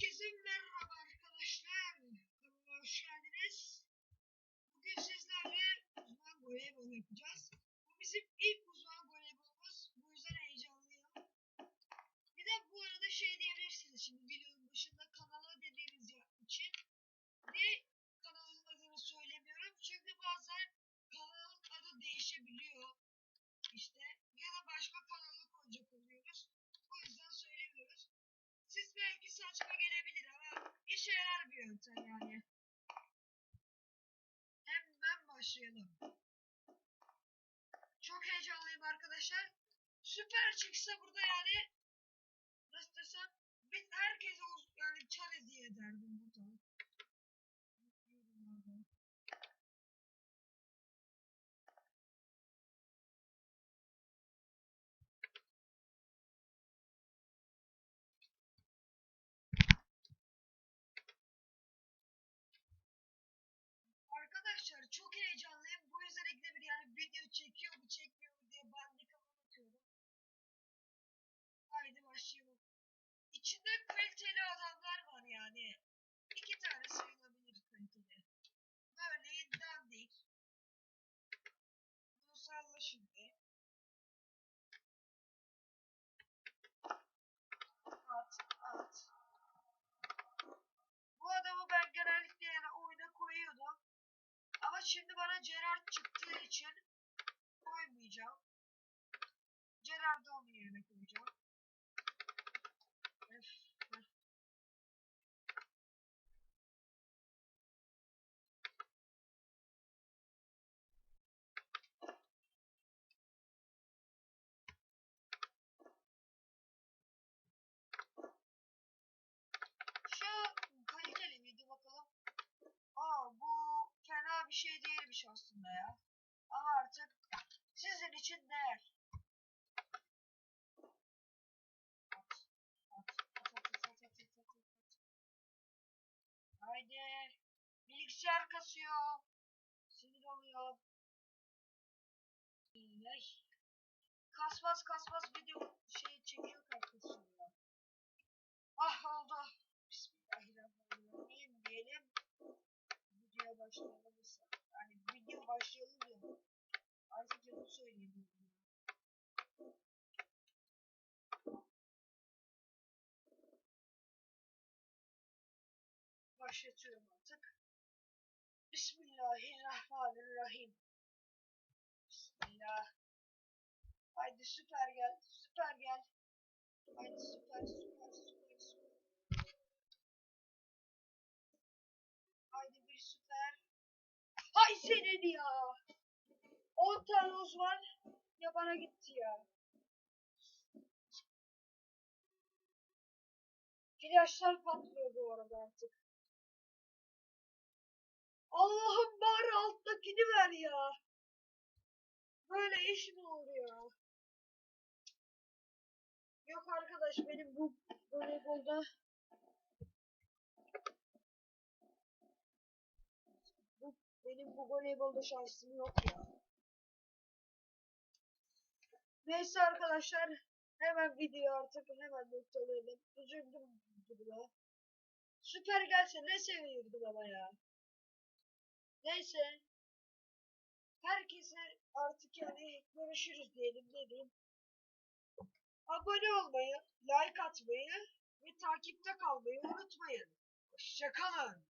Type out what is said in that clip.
Herkese merhaba arkadaşlar. Kanalıma hoş geldiniz. Bugün sizlerle uzman voleybol yapacağız. Bu bizim ilk uzman saçma gelebilir ama işe yarar bir yöntem yani. Hemen başlayalım. Çok heyecanlıyım arkadaşlar. Süper çıksa burada yani nasıl desem herkese yani çar hediye ederdim burada. Kaliteli adamlar var yani. İki tane sayılabilir kaliteli. Örneğin dandik. Bunu salla şimdi. At, at. Bu adamı ben genellikle yani oyuna koyuyordum. Ama şimdi bana Gerard çıktığı için koymayacağım. Gerard'ı onun yerine koyacağım. Aslında ya. Ama artık sizin için değer. At, at, at, at, at, at, at, at, at. Haydi. Bilgisayar kasıyor. Sinir oluyor. Ay. Kasmaz kasmaz video şey çekiyor kasıyor. Ah oldu. Bismillahirrahmanirrahim diyelim. Videoya başlayalım. Yani video başlayalım diyorum. Söyleyemiyorum. Başlatıyorum artık. Bismillahirrahmanirrahim. Bismillah. Haydi süper gel. Süper gel. Haydi süper süper süper süper. Haydi bir süper. Hay senin ya. 10 tane uzman ya bana gitti ya. Flaşlar patlıyor bu arada artık. Allah'ım bari alttakini ver ya. Böyle iş mi olur ya? Yok arkadaş benim bu voleybolda bu benim bu voleybolda şansım yok ya. Neyse arkadaşlar hemen video artık hemen noktalayalım. Üzüldüm buna. Süper gelse ne sevinirdim ama ya. Neyse. Herkese artık yani görüşürüz diyelim ne diyeyim. Abone olmayı, like atmayı ve takipte kalmayı unutmayın. Hoşçakalın.